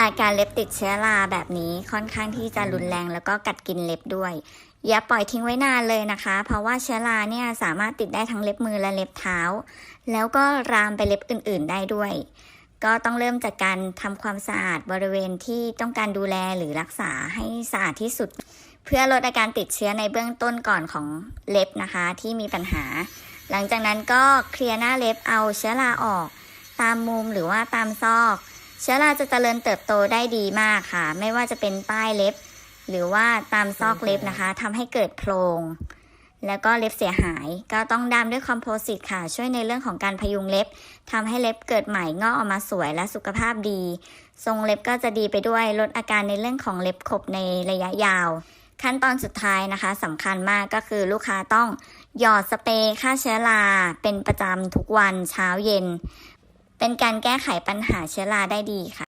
อาการเล็บติดเชื้อราแบบนี้ค่อนข้างที่จะรุนแรงแล้วก็กัดกินเล็บด้วย อย่าปล่อยทิ้งไว้นานเลยนะคะ เพราะว่าเชื้อราเนี่ยสามารถติดได้ทั้งเล็บมือและเล็บเท้า แล้วก็รามไปเล็บอื่น ๆ ได้ด้วย ก็ต้องเริ่มจากการทำความสะอาดบริเวณที่ต้องการดูแลหรือรักษาให้สะอาดที่สุด เพื่อลดอาการติดเชื้อในเบื้องต้นก่อนของเล็บนะคะ ที่มีปัญหา หลังจากนั้นก็เคลียร์หน้าเล็บเอาเชื้อราออก ตามมุมหรือว่าตามซอก เชื้อราจะเจริญเติบโตได้ดีมากค่ะ ไม่ว่าจะเป็นป้ายเล็บ หรือว่าตามซอกเล็บนะคะทำให้เกิดโพรง แล้วก็เล็บเสียหาย ก็ต้องดามด้วยคอมโพสิตค่ะ ช่วยในเรื่องของการพยุงเล็บทำให้เล็บเกิดใหม่งอกออกมาสวยและสุขภาพดี ทรงเล็บก็จะดีไปด้วยลดอาการในเรื่องของเล็บขบในระยะยาว ขั้นตอนสุดท้ายนะคะสำคัญมากก็คือลูกค้าต้องหยอดสเปรย์ฆ่าเชื้อราเป็นประจำทุกวันเช้าเย็น เป็นการแก้ไขปัญหาเชื้อราได้ดีค่ะ